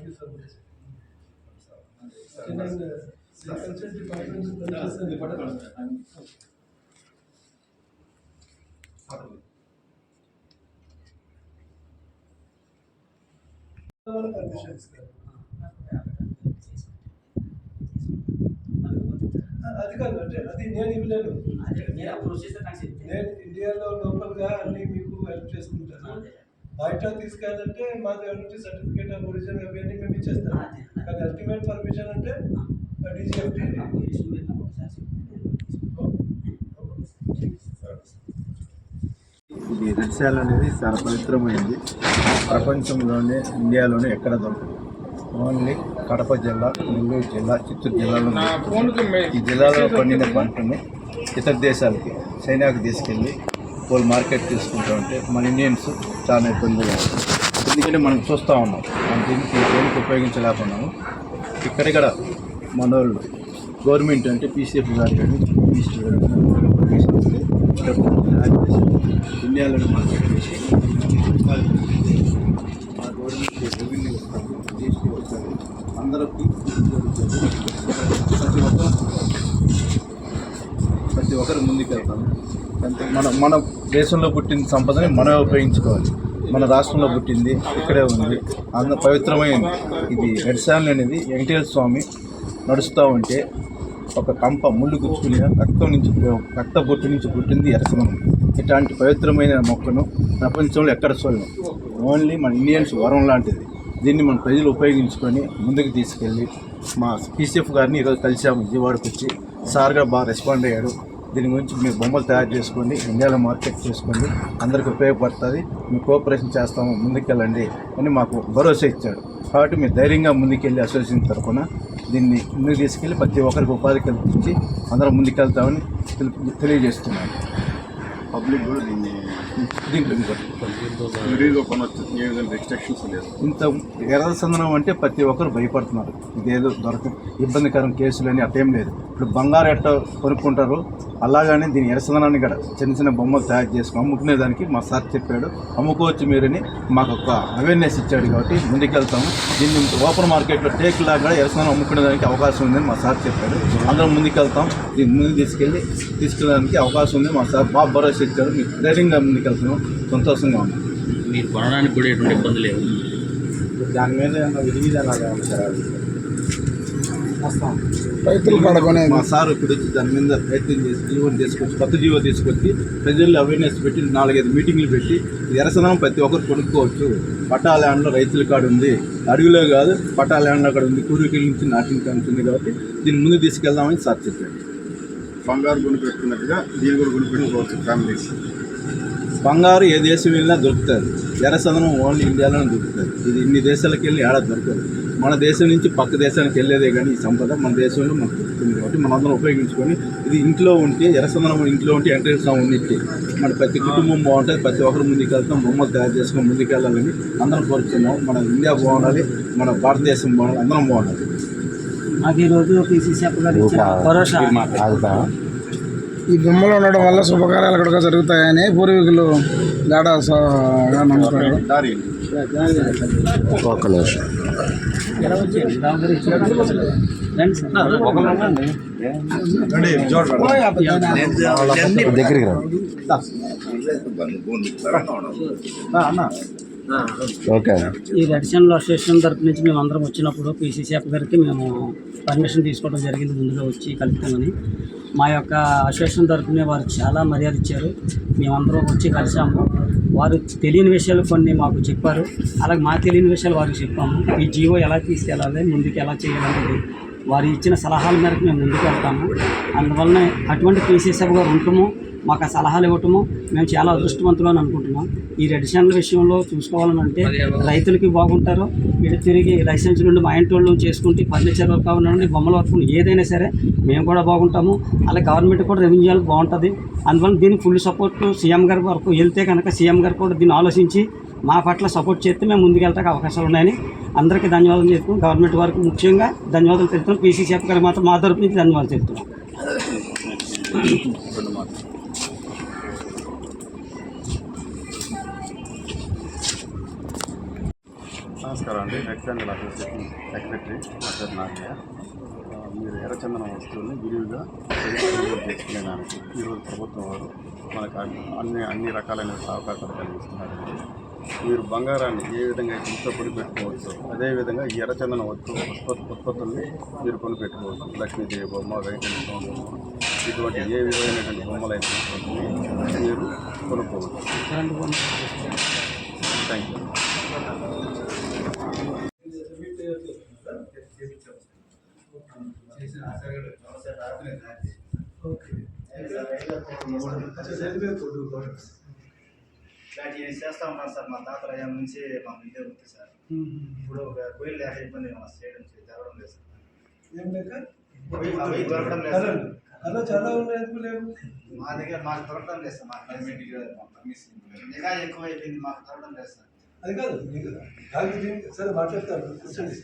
Thank you so much department అది కాదు అంటే అది నేను ఇవ్వలేను. నేను ఇండియాలో లోకల్గా అన్ని మీకు హెల్ప్ చేసుకుంటాను బయట తీసుకెళ్ళాలంటే మాది నుంచి సర్టిఫికేట్ ఆఫ్ ఒరిజిన్ అవన్నీ మేము ఇచ్చేస్తాం కానీ అల్టిమేట్ పర్మిషన్ అంటే డీజీఎఫ్టీ రెడ్ శాల్ అనేది చాలా పవిత్రమైనది ప్రపంచంలోనే ఇండియాలోనే ఎక్కడ దొరకదు ఓన్లీ కడప జిల్లా నెల్లూరు జిల్లా చిత్తూరు జిల్లాలో. ఈ జిల్లాలో పండిన పంటని ఇతర దేశాలకి చైనాకి తీసుకెళ్ళి వాళ్ళు మార్కెట్ తీసుకుంటూ ఉంటే మన ఇండియన్స్ చాలా ఇబ్బందిగా ఉంది. ఎందుకంటే మనం చూస్తూ ఉన్నాం. మనం దీనికి దేనికి ఉపయోగించలేకున్నాము ఇక్కడిక్కడ మన వాళ్ళు గవర్నమెంట్ అంటే పీసీఎఫ్ గారు కానీ పీసీ ఇండియాలో మార్కెట్ చేసి మా గవర్నమెంట్ రెవెన్యూ వస్తుంది జీఎస్టీ వస్తుంది అందరికీ ప్రతి ఒక్కరు ప్రతి ఒక్కరు ముందుకు వెళ్తాము అంతే. మన మన దేశంలో పుట్టిన సంపదని మనమే ఉపయోగించుకోవాలి. మన రాష్ట్రంలో పుట్టింది ఇక్కడే ఉంది. అంత పవిత్రమైనది ఇది రెడ్సాన్ అనేది వెంకటేశ్వర స్వామి నడుస్తూ ఉంటే ఒక కంప ముళ్ళు గుచ్చుకుని రక్తం నుంచి రక్త బొట్టు నుంచి పుట్టింది ఎరసనం ఇట్లాంటి పవిత్రమైన మొక్కను ప్రపంచంలో ఎక్కడ చూడలేం. ఓన్లీ మన ఇండియన్స్ వరం లాంటిది. దీన్ని మన ప్రజలు ఉపయోగించుకొని ముందుకు తీసుకెళ్ళి మా పీసీఎఫ్ గారిని ఈరోజు కలిసాము విజయవాడకు వచ్చి సార్గా బాగా రెస్పాండ్ అయ్యాడు దీని గురించి మీరు బొమ్మలు తయారు చేసుకోండి ఇండియాలో మార్కెట్ చేసుకోండి అందరికీ ఉపయోగపడుతుంది మీ కోఆపరేషన్ చేస్తాము ముందుకెళ్ళండి అని మాకు భరోసా ఇచ్చాడు. కాబట్టి మీరు ధైర్యంగా ముందుకెళ్ళి అసోసియేషన్ తరఫున దీన్ని ముందుకు తీసుకెళ్ళి ప్రతి ఒక్కరికి ఉపాధి కల్పించి అందరం ముందుకెళ్తామని తెలి- తెలియజేస్తున్నాను. పబ్లిక్ కూడా దీన్ని దీంట్లో కొనవచ్చు ఏ విధంగా రిస్ట్రిక్షన్స్ లేదు ఇంత ఎర్ర సందనం అంటే ప్రతి ఒక్కరు భయపడుతున్నారు. ఇదేదో దొరక ఇబ్బందికరం కేసులని అట్టేం లేదు. ఇప్పుడు బంగారు ఎట్ట కొనుక్కుంటారు? అలాగానే దీని ఎర్రసందనాన్ని కూడా చిన్న చిన్న బొమ్మలు తయారు చేసుకుని అమ్ముకునే దానికి మా సార్ చెప్పాడు. అమ్ముకోవచ్చు మీరని మాకు ఒక అవేర్నెస్ ఇచ్చాడు కాబట్టి ముందుకెళ్తాము. దీన్ని ఓపెన్ మార్కెట్లో టేక్ లాగా కూడా ఎర్రసందనం అమ్ముకునే దానికి అవకాశం ఉందని మా సార్ చెప్పాడు. అందరం ముందుకెళ్తాం. దీన్ని ముందుకు తీసుకెళ్ళి తీసుకెళ్ళడానికి అవకాశం ఉంది మా సార్ బాగా భరోసా ఇచ్చారు మీకు ధైర్యంగా ముందుకెళ్తున్నాం సంతోషంగా ఉంది. మీరు కొనడానికి కూడా ఎటువంటి ఇబ్బంది లేవు దాని మీద ఏమన్నా విధి విధానాలు ఏమన్నా సార్ అవి? రైతులు పడుకునేది మా సార్ ఇప్పుడు వచ్చి దాని మీద ప్రయత్నం చేసి జీవో తీసుకొచ్చి కొత్త జీవో తీసుకొచ్చి ప్రజల్లో అవేర్నెస్ పెట్టి నాలుగైదు మీటింగ్లు పెట్టి ఎరసనం ప్రతి ఒక్కరు కొనుక్కోవచ్చు. పట్టా ల్యాండ్లో రైతుల కాడ ఉంది. అడవిలో కాదు పట్టా ల్యాండ్లో కూడా ఉంది. పూర్వీకుల నుంచి కాడ ఉంది కాబట్టి దీన్ని ముందు తీసుకెళ్దామని సార్ చెప్పాడు బంగారు గుండు పెట్టుకున్నట్టుగా దీని కూడా గుండు పెట్టుకోవచ్చు ఫ్యామిలీస్ బంగారు ఏ దేశం వెళ్ళినా దొరుకుతుంది. జనసదనం ఓన్లీ ఇండియాలోనే దొరుకుతుంది. ఇది ఇన్ని దేశాలకు వెళ్ళి ఏడాది దొరకదు. మన దేశం నుంచి పక్క దేశానికి వెళ్ళేదే కానీ ఈ సంపద మన దేశంలో మనకు దొరుకుతుంది కాబట్టి మనందరం ఉపయోగించుకొని ఇది ఇంట్లో ఉంటే ఎరసందనం ఇంట్లో ఉంటే వెంకటేశ్వర ఉన్నట్టు మన ప్రతి కుటుంబం బాగుంటుంది ప్రతి ఒక్కరు ముందుకు వెళ్తాం బొమ్మలు తయారు చేసుకొని ముందుకు వెళ్ళాలని అందరం కోరుతున్నాం మన ఇండియా బాగుండాలి మన భారతదేశం బాగుండాలి అందరం బాగుండాలి. మాకు ఈరోజు పీసీసీ అప్పు గారు ఇచ్చిన భరోసా. ఈ బొమ్మలు ఉండడం వల్ల శుభకార్యాలు కూడా జరుగుతాయని పూర్వీకులు గాఢగా నమ్ముతారు ఒక్క నిమిషం. దగ్గరికి రా ఓకే. ఈ రెడ్ అసోసియేషన్ తరపు నుంచి మేము అందరం వచ్చినప్పుడు పీసీసీ అప్ గారికి మేము పర్మిషన్ తీసుకోవడం జరిగింది ముందుగా వచ్చి కలుపుతామని మా యొక్క అసోసియేషన్ తరఫునే వారు చాలా మర్యాద ఇచ్చారు. మేమందరం వచ్చి కలిసాము. వారు తెలియని విషయాలు కొన్ని మాకు చెప్పారు. అలాగే మా తెలియని విషయాలు వారికి చెప్పాము. ఈ జీవో ఎలా తీసుకెళ్ళాలి ముందుకు ఎలా చేయాలనేది వారు ఇచ్చిన సలహాల మేరకు మేము ముందుకు వెళ్తాము. అందువలన అటువంటి పీసీసీ గారు ఉంటాము. మాకు ఆ సలహాలు ఇవ్వటము మేము చాలా అదృష్టవంతులు అని అనుకుంటున్నాం. ఈ రెడిషన్ల విషయంలో చూసుకోవాలని అంటే రైతులకి బాగుంటారు. ఇటు తిరిగి లైసెన్స్ నుండి మా ఇంటి వాళ్ళు చేసుకుంటే ఫర్నిచర్ వర్క్ అవనండి బొమ్మల వర్క్ ఏదైనా సరే మేము కూడా బాగుంటాము. అలా గవర్నమెంట్ కూడా రెవెన్యూ బాగుంటుంది. అందువల్ల దీనికి ఫుల్ సపోర్ట్ సీఎం గారి వరకు వెళ్తే కనుక సీఎం గారు కూడా దీన్ని ఆలోచించి మా పట్ల సపోర్ట్ చేస్తే మేము ముందుకెళ్ళడానికి అవకాశాలు ఉన్నాయని అందరికీ ధన్యవాదాలు చెప్తున్నాం. గవర్నమెంట్ వారికి ముఖ్యంగా ధన్యవాదాలు తెలుపుతున్నాం. పీసీసీ గారు మాత్రం మా తరపు నుంచి ధన్యవాదాలు చెప్తున్నాం నమస్కారం అండి. క్యాండిల్ అసోసియేషన్ సెక్రటరీ పేరు నాగయ్య. మీరు ఎర్రచందనం వస్తువుల్ని విరివిగా చేసుకునేదానికి ఈరోజు ప్రభుత్వం వారు మనకు అన్ని అన్ని రకాలైన అవకాశాలు కలిగిస్తున్నారండి. మీరు బంగారాన్ని ఏ విధంగా ఇంట్లో కొని పెట్టుకోవచ్చు అదేవిధంగా ఈ ఎర్రచందనం వస్తువు ఉత్పత్తి ఉత్పత్తుల్ని మీరు కొని పెట్టుకోవచ్చు లక్ష్మీదేవి బొమ్మ వెంకటేశ్వర బొమ్మ ఇటువంటి ఏ విధమైనటువంటి బొమ్మలైనటువంటి మీరు కొనుక్కోవచ్చు. థ్యాంక్ యూ ఇలాంటివి చేస్తా ఉన్నాం సార్? మా తాతల నుంచి మాకు ఇదే ఉంది సార్. ఇప్పుడు ఒక కోయిల్ లేక ఇబ్బంది మనం చేయడం జరగడం లేదు సార్. ఏం లేక అవి దొరకడం లేదు సార్. అలా చాలా ఉన్నాయి ఎందుకు లేవు? మా దగ్గర మాకు దొరకడం లేదు సార్ మా క్లైమేట్ నిఘా ఎక్కువ అయిపోయింది మాకు దొరకడం లేదు సార్. అది కాదు సరే మాట్లాడతాను. కూర్చోండి.